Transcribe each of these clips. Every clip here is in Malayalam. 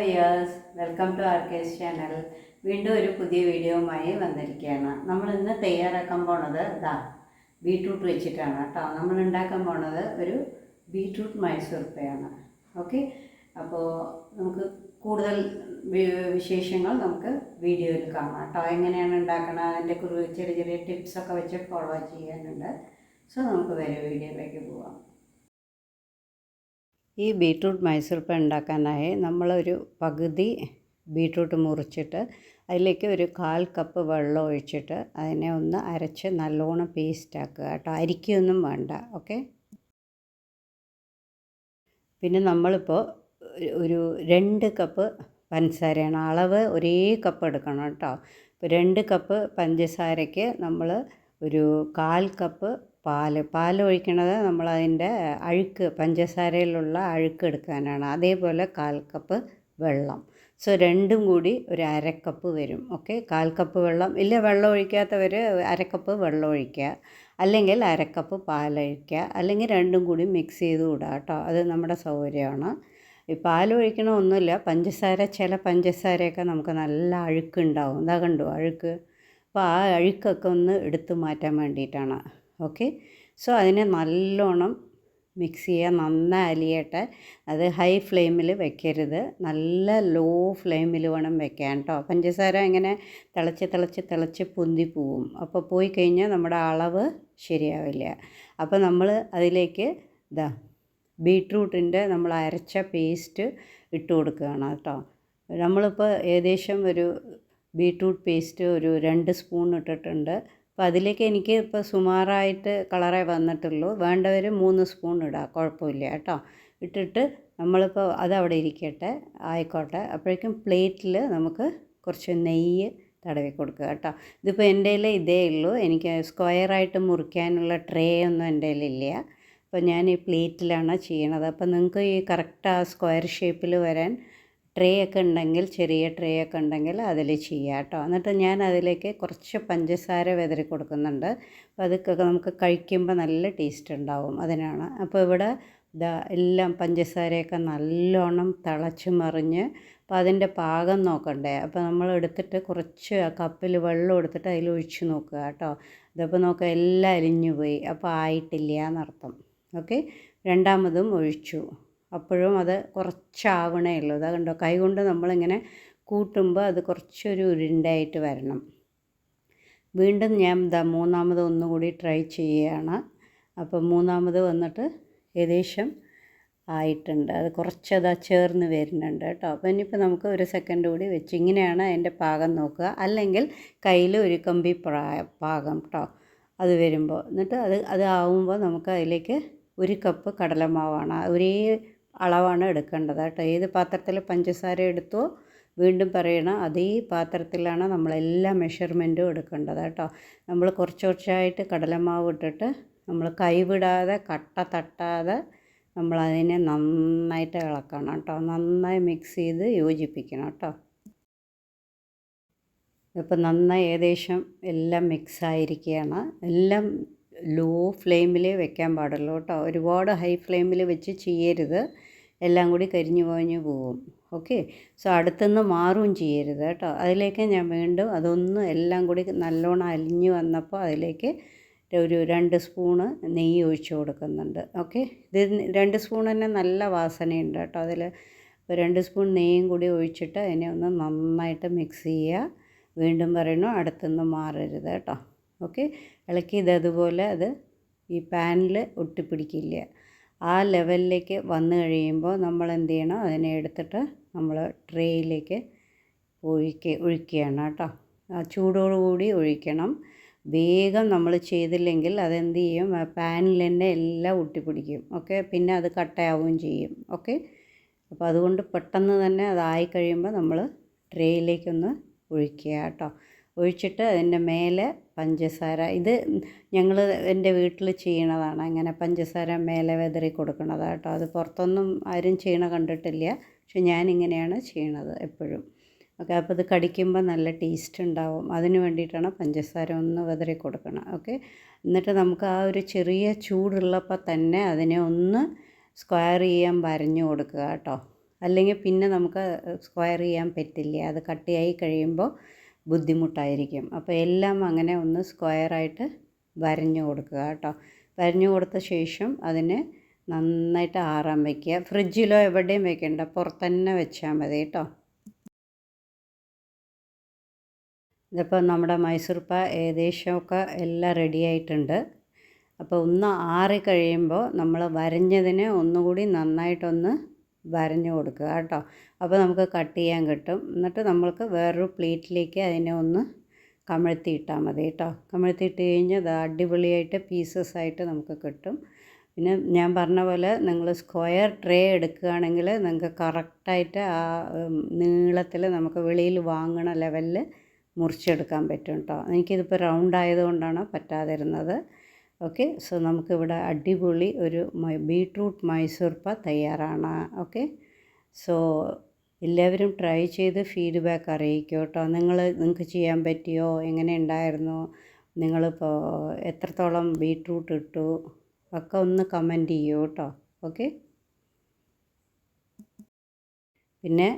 Viewers welcome to R K S channel വീണ്ടും ഒരു പുതിയ വീഡിയോവുമായി വന്നിരിക്കുകയാണ്. നമ്മൾ ഇന്ന് തയ്യാറാക്കാൻ പോണത് ഇതാ ബീട്രൂട്ട് വെച്ചിട്ടാണ് കേട്ടോ. നമ്മൾ ഉണ്ടാക്കാൻ പോണത് ഒരു ബീട്രൂട്ട് മൈസൂർപ്പയാണ് ഓക്കെ അപ്പോൾ നമുക്ക് കൂടുതൽ വിശേഷങ്ങൾ നമുക്ക് വീഡിയോയിൽ കാണാം കേട്ടോ. എങ്ങനെയാണ് ഉണ്ടാക്കണം അതിന്റെ കുറിച്ച് ചെറിയ ചെറിയ ടിപ്സൊക്കെ വെച്ച് ഫോളോ ചെയ്യാനുണ്ട്. സോ നമുക്ക് വേറെ വീഡിയോയിലേക്ക് പോവാം. ഈ ബീട്രൂട്ട് മൈസൂർപ്പ ഉണ്ടാക്കാനായി നമ്മളൊരു പകുതി ബീട്രൂട്ട് മുറിച്ചിട്ട് അതിലേക്ക് ഒരു കാൽ കപ്പ് വെള്ളം ഒഴിച്ചിട്ട് അതിനെ ഒന്ന് അരച്ച് നല്ലോണം പേസ്റ്റ് ആക്കുക കേട്ടോ. അരിക്കൊന്നും വേണ്ട ഓക്കെ പിന്നെ നമ്മളിപ്പോൾ ഒരു രണ്ട് കപ്പ് പഞ്ചസാരയാണ്. അളവ് ഒരേ കപ്പ് എടുക്കണം കേട്ടോ. ഇപ്പോൾ രണ്ട് കപ്പ് പഞ്ചസാരയ്ക്ക് നമ്മൾ ഒരു കാൽ കപ്പ് പാൽ പാൽ ഒഴിക്കണത് നമ്മളതിന്റെ അഴുക്ക് പഞ്ചസാരയിലുള്ള അഴുക്ക് എടുക്കാനാണ്. അതേപോലെ കാൽ കപ്പ് വെള്ളം. സോ രണ്ടും കൂടി ഒരു അരക്കപ്പ് വരും. ഓക്കെ? കാൽ കപ്പ് വെള്ളം. ഇല്ല വെള്ളം ഒഴിക്കാത്തവർ അരക്കപ്പ് വെള്ളം ഒഴിക്കുക. അല്ലെങ്കിൽ അരക്കപ്പ് പാലൊഴിക്കുക. അല്ലെങ്കിൽ രണ്ടും കൂടി മിക്സ് ചെയ്ത് വിടുക കേട്ടോ. അത് നമ്മുടെ സൗകര്യമാണ്. ഈ പാൽ ഒഴിക്കണ ഒന്നുമില്ല. പഞ്ചസാര ചില പഞ്ചസാരയൊക്കെ നമുക്ക് നല്ല അഴുക്കുണ്ടാവും. ഇതാ കണ്ടു അഴുക്ക്. അപ്പോൾ ആ അഴുക്കൊക്കെ ഒന്ന് എടുത്തു മാറ്റാൻ വേണ്ടിയിട്ടാണ്. ഓക്കെ. സോ അതിനെ നല്ലോണം മിക്സ് ചെയ്യുക. നന്നായി അലിയട്ടെ. അത് ഹൈ ഫ്ലെയിമിൽ വെക്കരുത്. നല്ല ലോ ഫ്ലെയിമിൽ വേണം വെക്കാൻ കേട്ടോ പഞ്ചസാര ഇങ്ങനെ തിളച്ച് തിളച്ച് തിളച്ച് പൊന്തി പോവും. അപ്പോൾ പോയി കഴിഞ്ഞാൽ നമ്മുടെ അളവ് ശരിയാവില്ല. അപ്പോൾ നമ്മൾ അതിലേക്ക് ഇതാ ബീട്രൂട്ടിന്റെ നമ്മൾ അരച്ച പേസ്റ്റ് ഇട്ട് കൊടുക്കുകയാണ് കേട്ടോ നമ്മളിപ്പോൾ ഏകദേശം ഒരു ബീട്രൂട്ട് പേസ്റ്റ് ഒരു രണ്ട് സ്പൂൺ ഇട്ടിട്ടുണ്ട്. അപ്പോൾ അതിലേക്ക് എനിക്ക് ഇപ്പോൾ സുമാറായിട്ട് കളറേ വന്നിട്ടുള്ളൂ. വേണ്ടവർ മൂന്ന് സ്പൂൺ ഇടാം കുഴപ്പമില്ല കേട്ടോ. ഇട്ടിട്ട് നമ്മളിപ്പോൾ അതവിടെ ഇരിക്കട്ടെ ആയിക്കോട്ടെ. അപ്പോഴേക്കും പ്ലേറ്റിൽ നമുക്ക് കുറച്ച് നെയ്യ് തടവി കൊടുക്കുക കേട്ടോ. ഇതിപ്പോൾ എന്റെ കയ്യിൽ ഇതേ ഉള്ളൂ. എനിക്ക് സ്ക്വയറായിട്ട് മുറിക്കാനുള്ള ട്രേ ഒന്നും എന്റെ കയ്യിലില്ല അപ്പോൾ ഞാൻ ഈ പ്ലേറ്റിലാണ് ചെയ്യണത്. അപ്പോൾ നിങ്ങൾക്ക് ഈ കറക്റ്റ് ആ സ്ക്വയർ ഷേപ്പിൽ വരാൻ ട്രേ ഒക്കെ ഉണ്ടെങ്കിൽ ചെറിയ ട്രേ ഒക്കെ ഉണ്ടെങ്കിൽ അതിൽ ചെയ്യാം കേട്ടോ. എന്നിട്ട് ഞാൻ അതിലേക്ക് കുറച്ച് പഞ്ചസാര വിതറി കൊടുക്കുന്നുണ്ട്. അപ്പോൾ അതൊക്കെ നമുക്ക് കഴിക്കുമ്പോൾ നല്ല ടേസ്റ്റ് ഉണ്ടാവും അതിനാണ്. അപ്പോൾ ഇവിടെ ഇതാ എല്ലാം പഞ്ചസാരയൊക്കെ നല്ലോണം തിളച്ച് മറിഞ്ഞ് അപ്പോൾ അതിന്റെ പാകം നോക്കണ്ടേ? അപ്പോൾ നമ്മൾ എടുത്തിട്ട് കുറച്ച് കപ്പിൽ വെള്ളം എടുത്തിട്ട് അതിൽ ഒഴിച്ച് നോക്കുക കേട്ടോ. ഇതപ്പോൾ നോക്കുക എല്ലാം അലിഞ്ഞു പോയി. അപ്പോൾ ആയിട്ടില്ല എന്നർത്ഥം. ഓക്കെ? രണ്ടാമതും ഒഴിച്ചു. അപ്പോഴും അത് കുറച്ചാവണേ ഉള്ളൂ. അതാ കണ്ടോ കൈ കൊണ്ട് നമ്മളിങ്ങനെ കൂട്ടുമ്പോൾ അത് കുറച്ചൊരു ഉരുണ്ടായിട്ട് വരണം. വീണ്ടും ഞാൻ ദാ മൂന്നാമത് ഒന്നുകൂടി ട്രൈ ചെയ്യുകയാണ് അപ്പം മൂന്നാമത് വന്നിട്ട് ഏകദേശം ആയിട്ടുണ്ട്. അത് കുറച്ചതാ ചേർന്ന് വരുന്നുണ്ട് കേട്ടോ. അപ്പം ഇനിയിപ്പോൾ നമുക്ക് ഒരു സെക്കൻഡ് കൂടി വെച്ച് ഇങ്ങനെയാണ് അതിന്റെ പാകം നോക്കുക. അല്ലെങ്കിൽ കയ്യിൽ ഒരു കമ്പി പാകം കേട്ടോ. അത് വരുമ്പോൾ എന്നിട്ട് അത് അത് ആവുമ്പോൾ നമുക്ക് അതിലേക്ക് ഒരു കപ്പ് കടലമാവാണ്. ഒരേ അളവാണ് എടുക്കേണ്ടത് കേട്ടോ. ഏത് പാത്രത്തിൽ പഞ്ചസാര എടുത്തോ വീണ്ടും പറയണം അതേ പാത്രത്തിലാണ് നമ്മളെല്ലാ മെഷർമെന്റും എടുക്കേണ്ടത് കേട്ടോ. നമ്മൾ കുറച്ച് കുറച്ചായിട്ട് കടലമാവ് ഇട്ടിട്ട് നമ്മൾ കൈവിടാതെ കട്ട തട്ടാതെ നമ്മൾ അതിനെ നന്നായിട്ട് ഇളക്കണം കേട്ടോ. നന്നായി മിക്സ് ചെയ്ത് യോജിപ്പിക്കണം കേട്ടോ. ഇപ്പം നന്നായി ഏകദേശം എല്ലാം മിക്സ് ആയിരിക്കുകയാണ്. എല്ലാം ലോ ഫ്ലെയിമിൽ വെക്കാൻ പാടുള്ളൂ കേട്ടോ. ഒരുപാട് ഹൈ ഫ്ലെയിമിൽ വെച്ച് ചെയ്യരുത്. എല്ലാം കൂടി കരിഞ്ഞു പോഞ്ഞു പോവും. ഓക്കെ? സോ അടുത്തുനിന്ന് മാറുകയും ചെയ്യരുത് കേട്ടോ. അതിലേക്ക് ഞാൻ വീണ്ടും അതൊന്നും എല്ലാം കൂടി നല്ലോണം അലിഞ്ഞു വന്നപ്പോൾ അതിലേക്ക് ഒരു രണ്ട് സ്പൂണ് നെയ്യ് ഒഴിച്ചു കൊടുക്കുന്നുണ്ട്. ഓക്കെ? ഇത് രണ്ട് സ്പൂൺ തന്നെ നല്ല വാസനയുണ്ട് കേട്ടോ. അതിൽ രണ്ട് സ്പൂൺ നെയ്യും കൂടി ഒഴിച്ചിട്ട് അതിനെ ഒന്ന് നന്നായിട്ട് മിക്സ് ചെയ്യുക. വീണ്ടും പറയണു അടുത്തുനിന്ന് മാറരുത് കേട്ടോ. ഓക്കെ? ഇളക്കി ഇതതുപോലെ അത് ഈ പാനിൽ ഒട്ടിപ്പിടിക്കില്ല. ആ ലെവലിലേക്ക് വന്നു കഴിയുമ്പോൾ നമ്മൾ എന്ത് ചെയ്യണം? അതിനെ എടുത്തിട്ട് നമ്മൾ ട്രേയിലേക്ക് ഒഴിക്കുക ഒഴിക്കുകയാണ് കേട്ടോ. ആ ചൂടോടുകൂടി ഒഴിക്കണം. വേഗം നമ്മൾ ചെയ്തില്ലെങ്കിൽ അതെന്ത് ചെയ്യും? പാനിൽ തന്നെ എല്ലാം ഒട്ടിപ്പിടിക്കും ഓക്കെ? പിന്നെ അത് കട്ടയാവുകയും ചെയ്യും. ഓക്കെ? അപ്പോൾ അതുകൊണ്ട് പെട്ടെന്ന് തന്നെ അതായി കഴിയുമ്പോൾ നമ്മൾ ട്രേയിലേക്കൊന്ന് ഒഴിക്കുക കേട്ടോ. ഒഴിച്ചിട്ട് അതിന്റെ മേലെ പഞ്ചസാര. ഇത് ഞങ്ങൾ എന്റെ വീട്ടിൽ ചെയ്യണതാണ്. അങ്ങനെ പഞ്ചസാര മേലെ വെതറി കൊടുക്കണത് കേട്ടോ. അത് പുറത്തൊന്നും ആരും ചെയ്യണ കണ്ടിട്ടില്ല. പക്ഷെ ഞാനിങ്ങനെയാണ് ചെയ്യണത് എപ്പോഴും. ഓക്കെ അപ്പോൾ ഇത് കടിക്കുമ്പോൾ നല്ല ടേസ്റ്റ് ഉണ്ടാവും. അതിന് വേണ്ടിയിട്ടാണ് പഞ്ചസാര ഒന്ന് വെതറി കൊടുക്കണം ഓക്കെ എന്നിട്ട് നമുക്ക് ആ ഒരു ചെറിയ ചൂടുള്ളപ്പോൾ തന്നെ അതിനെ ഒന്ന് സ്ക്വയർ ചെയ്യാൻ വരഞ്ഞു കൊടുക്കുക കേട്ടോ. അല്ലെങ്കിൽ പിന്നെ നമുക്ക് സ്ക്വയർ ചെയ്യാൻ പറ്റില്ല. അത് കട്ടിയായി കഴിയുമ്പോൾ ബുദ്ധിമുട്ടായിരിക്കും. അപ്പോൾ എല്ലാം അങ്ങനെ ഒന്ന് സ്ക്വയറായിട്ട് വരഞ്ഞു കൊടുക്കുക കേട്ടോ. വരഞ്ഞു കൊടുത്ത ശേഷം അതിനെ നന്നായിട്ട് ആറാൻ വയ്ക്കുക ഫ്രിഡ്ജിലോ എവിടെയും വെക്കണ്ട. പുറത്തന്നെ വെച്ചാൽ മതി കേട്ടോ. ഇതിപ്പോൾ നമ്മുടെ മൈസൂർപ്പ ഏകദേശമൊക്കെ എല്ലാം റെഡി ആയിട്ടുണ്ട്. അപ്പോൾ ഒന്ന് ആറി കഴിയുമ്പോൾ നമ്മൾ വരഞ്ഞതിനെ ഒന്നുകൂടി നന്നായിട്ടൊന്ന് വരഞ്ഞു കൊടുക്കുക കേട്ടോ. അപ്പോൾ നമുക്ക് കട്ട് ചെയ്യാൻ കിട്ടും. എന്നിട്ട് നമ്മൾക്ക് വേറൊരു പ്ലേറ്റിലേക്ക് അതിനെ ഒന്ന് കമഴ്ത്തിയിട്ടാൽ മതി കേട്ടോ. കമഴ്ത്തിയിട്ട് കഴിഞ്ഞാൽ അത് അടിപൊളിയായിട്ട് പീസസ് ആയിട്ട് നമുക്ക് കിട്ടും. പിന്നെ ഞാൻ പറഞ്ഞ പോലെ നിങ്ങൾ സ്ക്വയർ ട്രേ എടുക്കുകയാണെങ്കിൽ നിങ്ങൾക്ക് കറക്റ്റായിട്ട് ആ നീളത്തിൽ നമുക്ക് വെളിയിൽ വാങ്ങണ ലെവലിൽ മുറിച്ചെടുക്കാൻ പറ്റും കേട്ടോ. എനിക്കിതിപ്പോൾ റൗണ്ട് ആയതുകൊണ്ടാണ് പറ്റാതിരുന്നത്. ഓക്കെ? സോ നമുക്കിവിടെ അടിപൊളി ഒരു ബീട്രൂട്ട് മൈസൂർപ്പ തയ്യാറാണ്. ഓക്കെ? സോ എല്ലാവരും ട്രൈ ചെയ്ത് ഫീഡ്ബാക്ക് അറിയിക്കും കേട്ടോ നിങ്ങൾ നിങ്ങൾക്ക് ചെയ്യാൻ പറ്റിയോ? എങ്ങനെ ഉണ്ടായിരുന്നു? നിങ്ങളിപ്പോൾ എത്രത്തോളം ബീട്രൂട്ട് ഇട്ടു? ഒക്കെ ഒന്ന് കമന്റ് ചെയ്യൂ കേട്ടോ ഓക്കെ? പിന്നെ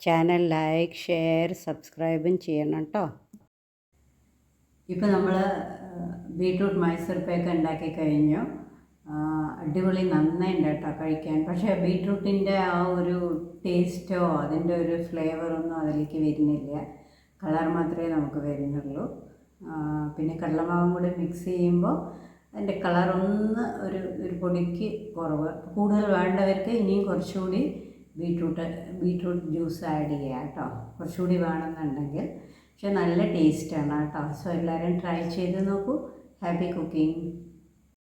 ചാനൽ ലൈക്ക് ഷെയർ സബ്സ്ക്രൈബും ചെയ്യണം കേട്ടോ ഇപ്പോൾ നമ്മൾ ബീട്രൂട്ട് മൈസൂർ പേക്ക് ഉണ്ടാക്കി കഴിഞ്ഞു. അടിപൊളി നന്നായിട്ടുണ്ട് കേട്ടോ കഴിക്കാൻ. പക്ഷേ ബീട്രൂട്ടിന്റെ ആ ഒരു ടേസ്റ്റോ അതിന്റെ ഒരു ഫ്ലേവറൊന്നും അതിലേക്ക് വരുന്നില്ല. കളർ മാത്രമേ നമുക്ക് വരുന്നുള്ളൂ. പിന്നെ കടലമാവും കൂടി മിക്സ് ചെയ്യുമ്പോൾ അതിന്റെ കളറൊന്ന് ഒരു ഒരു പൊടിക്ക് കുറവ്. കൂടുതൽ വേണ്ടവർക്ക് ഇനിയും കുറച്ചുകൂടി ബീട്രൂട്ട് ബീട്രൂട്ട് ജ്യൂസ് ആഡ് ചെയ്യുക കേട്ടോ. കുറച്ചുകൂടി വേണമെന്നുണ്ടെങ്കിൽ. പക്ഷെ നല്ല ടേസ്റ്റാണ് കേട്ടോ. സോ എല്ലാവരും ട്രൈ ചെയ്ത് നോക്കൂ. happy cooking.